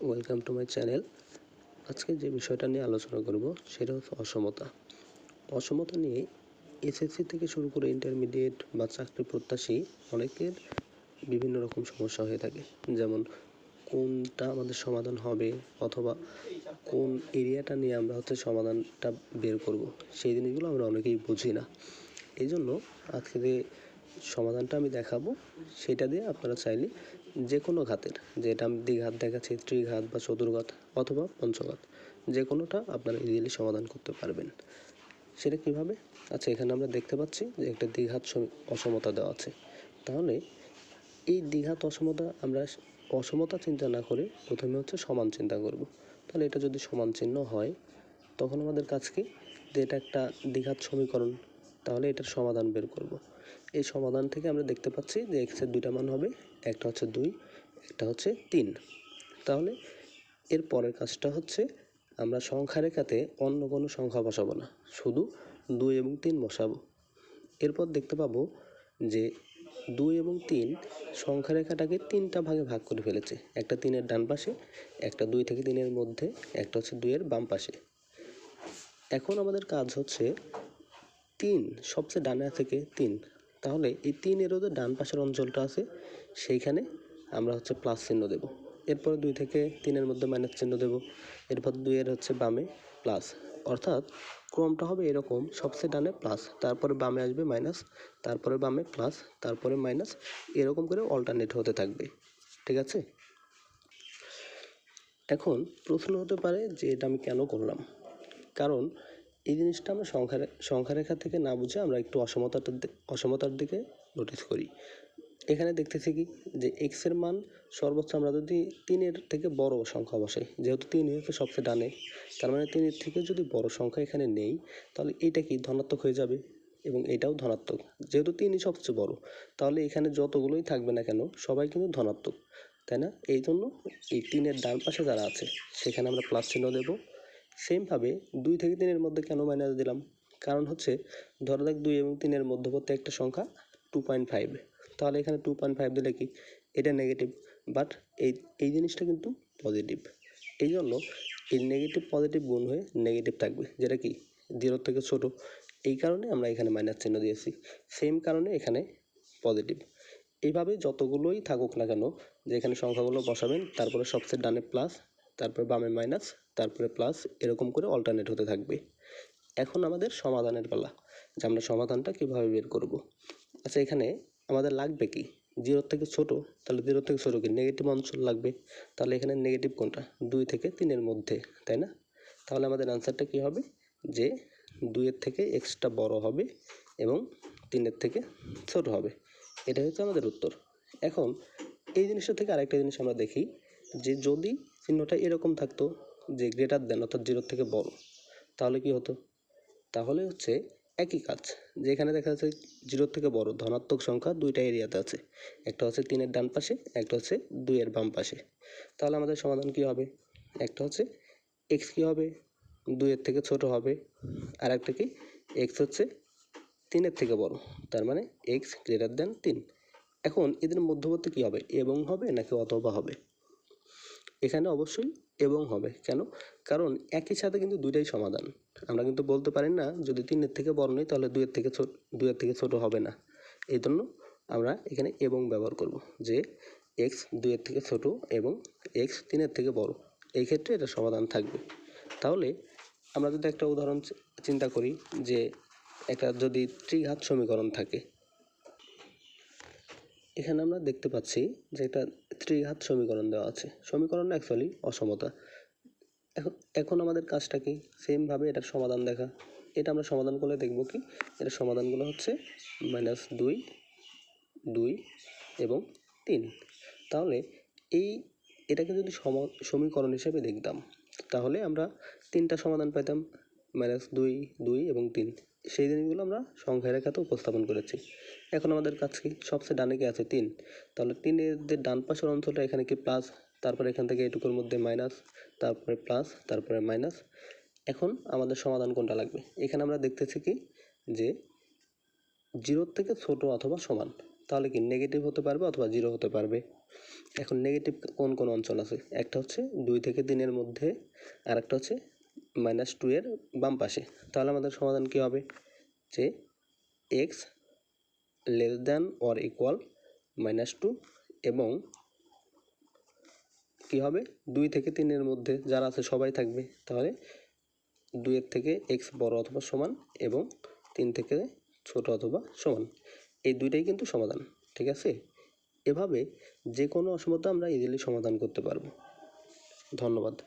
Welcome to my channel আজকে যে বিষয়টা নিয়ে আলোচনা করব, সেটা হচ্ছে অসমতা। অসমতা নিয়ে এসএসসি থেকে শুরু করে ইন্টারমিডিয়েট বা চাকরি প্রত্যাশী অনেকের বিভিন্ন রকম সমস্যা হয়ে থাকে। যেমন, কোনটা আমাদের সমাধান হবে অথবা কোন এরিয়াটা নিয়ে আমরা হচ্ছে সমাধানটা বের করব, সেই জিনিসগুলো আমরা অনেকেই বুঝি না। এই জন্য আজকে যে সমাধানটা আমি দেখাবো, সেটা দিয়ে আপনারা চাইলে যে কোনো ঘাতের, যেটা আমি দ্বিঘাত দেখাচ্ছি, ত্রিঘাত বা চতুর্ঘাত অথবা পঞ্চঘাত যে কোনোটা আপনারা ইজিলি সমাধান করতে পারবেন। সেটা কীভাবে? আচ্ছা এখানে আমরা দেখতে পাচ্ছি যে একটা দ্বিঘাত অসমতা দেওয়া আছে। তাহলে এই দ্বিঘাত অসমতা আমরা অসমতা চিন্তা না করে প্রথমে হচ্ছে সমান চিন্তা করব। তাহলে এটা যদি সমান চিহ্ন হয়, তখন আমাদের কাজ কি? যে এটা একটা দ্বিঘাত সমীকরণ, তাহলে এটার সমাধান বের করব। এই সমাধান থেকে আমরা দেখতে পাচ্ছি যে এক্সের দুইটা মান হবে একটা হচ্ছে দুই, একটা হচ্ছে তিন। তাহলে এর পরের কাজটা হচ্ছে আমরা সংখ্যা রেখাতে অন্য কোনো সংখ্যা বসাবো না, শুধু দুই এবং তিন বসাবো। এরপর দেখতে পাবো যে দুই এবং তিন সংখ্যা রেখাটাকে তিনটা ভাগে ভাগ করে ফেলেছে, একটা তিনের ডান পাশে, একটা দুই থেকে তিনের মধ্যে, একটা হচ্ছে দুইয়ের বাম পাশে। এখন আমাদের কাজ হচ্ছে তিন, সবচেয়ে ডানে থেকে তিন তাহলে এই তিনেরও যে ডান পাশের অঞ্চলটা আছে, সেইখানে আমরা হচ্ছে প্লাস চিহ্ন দেব। এরপর দুই থেকে তিনের মধ্যে মাইনাস চিহ্ন দেব। এরপর দুইয়ের হচ্ছে বামে প্লাস অর্থাৎ ক্রমটা হবে এরকম, সবচেয়ে ডানে প্লাস তারপরে বামে আসবে মাইনাস তারপরে বামে প্লাস তারপরে মাইনাস এরকম করে অল্টারনেট হতে থাকবে। ঠিক আছে? এখন প্রশ্ন হতে পারে যে এটা আমি কেন করলাম? কারণ এই জিনিসটা আমরা সংখ্যা সংখ্যারেখা থেকে না বুঝে আমরা একটু অসমতাটার অসমতার দিকে নোটিস করি। এখানে দেখতেছি কি? যে এক্সের মান সর্বোচ্চ আমরা যদি তিনের থেকে বড় সংখ্যা বসাই, যেহেতু তিন হচ্ছে সবচেয়ে ডানে, তার মানে তিনের থেকে যদি বড় সংখ্যা এখানে নেই, তাহলে এটা কি ধনাত্মক হয়ে যাবে? এবং এটাও ধনাত্মক। যেহেতু তিনই সবচেয়ে বড়, তাহলে এখানে যতগুলোই থাকবে না কেন, সবাই কিন্তু ধনাত্মক, তাই না? এই জন্য এই তিনের ডান পাশে যারা আছে, সেখানে আমরা প্লাস চিহ্ন দেবো। সেমভাবে দুই থেকে তিনের মধ্যে কেন মাইনাস দিলাম? কারণ হচ্ছে, ধরা যাক দুই এবং তিনের মধ্যবর্তী একটা সংখ্যা টু পয়েন্ট ফাইভ তাহলে এখানে টু পয়েন্ট ফাইভ দিলে কি? এটা নেগেটিভ বাট এই এই জিনিসটা কিন্তু পজিটিভ এই জন্য এই নেগেটিভ পজিটিভ গুণ হয়ে নেগেটিভ থাকবে, যেটা কি? জিরোর থেকে ছোট। এই কারণে আমরা এখানে মাইনাস চিহ্ন দিয়েছি। সেম কারণে এখানে পজিটিভ এইভাবে যতগুলোই থাকুক না কেন যে এখানে সংখ্যাগুলো বসাবেন, তারপরে সবচেয়ে ডানে প্লাস তারপরে বামে মাইনাস, তারপরে প্লাস এরকম করে অল্টারনেট হতে থাকবে। এখন আমাদের সমাধানের পালা, যে আমরা সমাধানটা কীভাবে বের করব। আচ্ছা এখানে আমাদের লাগবে কি? জিরোর থেকে ছোট, তাহলে জিরোর থেকে ছোটো কি? নেগেটিভ অঞ্চল লাগবে। তাহলে এখানে নেগেটিভ কোনটা? দুই থেকে তিনের মধ্যে, তাই না? তাহলে আমাদের অ্যান্সারটা কী হবে? যে দুইয়ের থেকে এক্সট্রা বড় হবে এবং তিনের থেকে ছোট হবে। এটা হচ্ছে আমাদের উত্তর। এখন এই জিনিসটা থেকে আরেকটা জিনিস আমরা দেখি, যে যদি চিহ্নটা এরকম থাকতো যে গ্রেটার দেন অর্থাৎ জিরোর থেকে বড়। তাহলে কি হতো? তাহলে হচ্ছে একই কাজ যেখানে দেখা যাচ্ছে জিরোর থেকে বড়, ধনাত্মক সংখ্যা দুইটা এরিয়াতে আছে। একটা হচ্ছে তিনের ডান পাশে, একটা হচ্ছে দুইয়ের বাম পাশে। তাহলে আমাদের সমাধান কি হবে? একটা হচ্ছে এক্স কী হবে? দুইয়ের থেকে ছোট হবে। আর একটা কি? এক্স হচ্ছে তিনের থেকে বড়। তার মানে এক্স গ্রেটার দেন তিন। এখন এদের মধ্যবর্তী কী হবে? এবং হবে নাকি অথবা হবে? এখানে অবশ্যই এবং হবে। কেন? কারণ একই সাথে কিন্তু দুইটাই সমাধান। আমরা কিন্তু বলতে পারি না, যদি তিনের থেকে বড় নেই, তাহলে দুইয়ের থেকে ছোট দুইয়ের থেকে ছোট হবে না। এই জন্য আমরা এখানে এবং ব্যবহার করব যে এক্স দুইয়ের থেকে ছোট এবং এক্স তিনের থেকে বড়। এই ক্ষেত্রে এটা সমাধান থাকবে। তাহলে আমরা যদি একটা উদাহরণ চিন্তা করি যে একটা যদি ত্রিঘাত সমীকরণ থাকে, এখানে আমরা দেখতে পাচ্ছি যে একটা ত্রিঘাত সমীকরণ দেওয়া আছে। সমীকরণ অ্যাকচুয়ালি অসমতা। এখন এখন আমাদের কাজটা কি? সেমভাবে এটার সমাধান দেখা। এটা আমরা সমাধান করলে দেখব কি? এটার সমাধানগুলো হচ্ছে মাইনাস দুই দুই এবং তিন। তাহলে এই, এটাকে যদি সম- সমীকরণ হিসেবে দেখতাম, তাহলে আমরা তিনটা সমাধান পেতাম মাইনাস দুই দুই এবং তিন। সেই জিনিসগুলো আমরা সংখ্যা রেখাতে উপস্থাপন করেছি। এখন আমাদের কাছে কি? সবচেয়ে ডানে কি আছে তিন। তাহলে তিনের যে ডান পাশের অঞ্চলটা, এখানে কি প্লাস তারপরে এখান থেকে এটুকুর মধ্যে মাইনাস তারপরে প্লাস তারপরে মাইনাস এখন আমাদের সমাধান কোনটা লাগবে? এখানে আমরা দেখতেছি কি? যে জিরোর থেকে ছোট অথবা সমান। তাহলে কি নেগেটিভ হতে পারবে অথবা জিরো হতে পারবে? এখন নেগেটিভ কোন কোন অঞ্চল আছে? একটা হচ্ছে দুই থেকে তিনের মধ্যে আর একটা হচ্ছে মাইনাস টু এর বাম পাশে। তাহলে আমাদের সমাধান কী হবে? যে x less than or equal minus two এবং কী হবে? দুই থেকে তিনের মধ্যে যারা আছে সবাই থাকবে। তাহলে দুইয়ের থেকে এক্স বড় অথবা সমান এবং তিন থেকে ছোট অথবা সমান। এই দুইটাই কিন্তু সমাধান, ঠিক আছে? এভাবে যে কোনো অসমতা আমরা ইজিলি সমাধান করতে পারব। ধন্যবাদ।